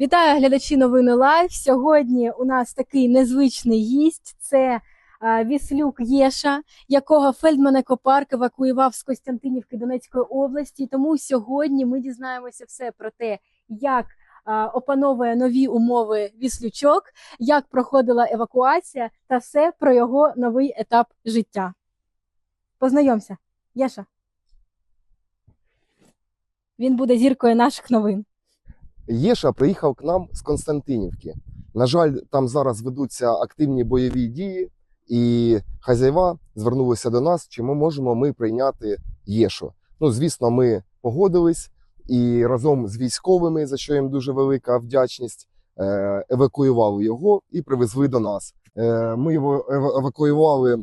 Вітаю глядачі новини Лайв. Сьогодні у нас такий незвичний гість. Це е, Віслюк Єша, якого фельдман екопарк евакуював з Костянтинівки Донецької області. Тому сьогодні ми дізнаємося все про те, як е, опановує нові умови віслючок, як проходила евакуація, та все про його новий етап життя. Познайомся, Єша. Він буде зіркою наших новин. Єша приїхав к нам з Константинівки. На жаль, там зараз ведуться активні бойові дії, і хазяєва звернулися до нас, чи ми можемо ми прийняти Єшу. Ну, звісно, ми погодились і разом з військовими, за що їм дуже велика вдячність, е, евакуювали його і привезли до нас. Е, Ми його евакуювали е,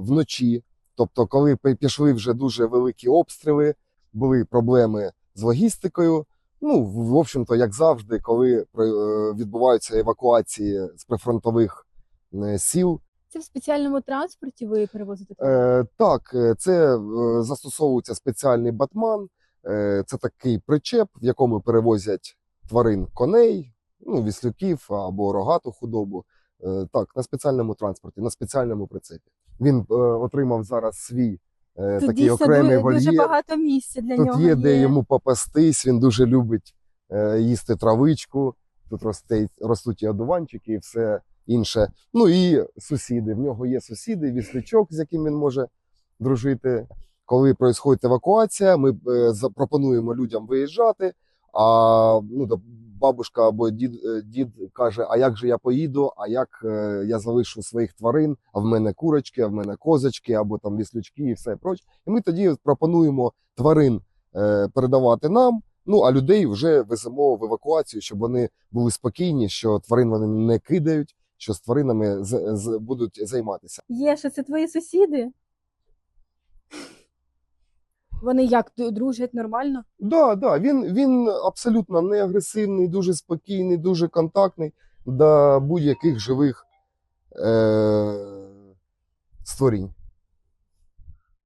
вночі. Тобто, коли пі- пішли вже дуже великі обстріли, були проблеми з логістикою. Ну, в общем-то, як завжди, коли е, відбуваються евакуації з прифронтових е, сіл. Це в спеціальному транспорті ви перевозите? Е, так, е, це застосовується спеціальний батман. Е, це такий причеп, в якому перевозять тварин коней, ну, віслюків або рогату худобу. Е, так, на спеціальному транспорті, на спеціальному прицепі. Він е, отримав зараз свій Тут такий окремий ду- дуже багато місця для Тут нього. є де йому попастись, він дуже любить е, їсти травичку. Тут росте, ростуть і одуванчики, і все інше. Ну і сусіди. В нього є сусіди, віслючок, з яким він може дружити. Коли відбувається евакуація, ми е, запропонуємо людям виїжджати. А ну, бабушка або дід, е, дід каже: А як же я поїду? А як е, я залишу своїх тварин? А в мене курочки, а в мене козочки, або там віслючки і все проч. І ми тоді пропонуємо тварин е, передавати нам. Ну а людей вже веземо в евакуацію, щоб вони були спокійні, що тварин вони не кидають, що з тваринами з, з, будуть займатися. Є, що це твої сусіди? Вони як дружать нормально? Да, да, він, він абсолютно не агресивний, дуже спокійний, дуже контактний до будь-яких живих е, створінь.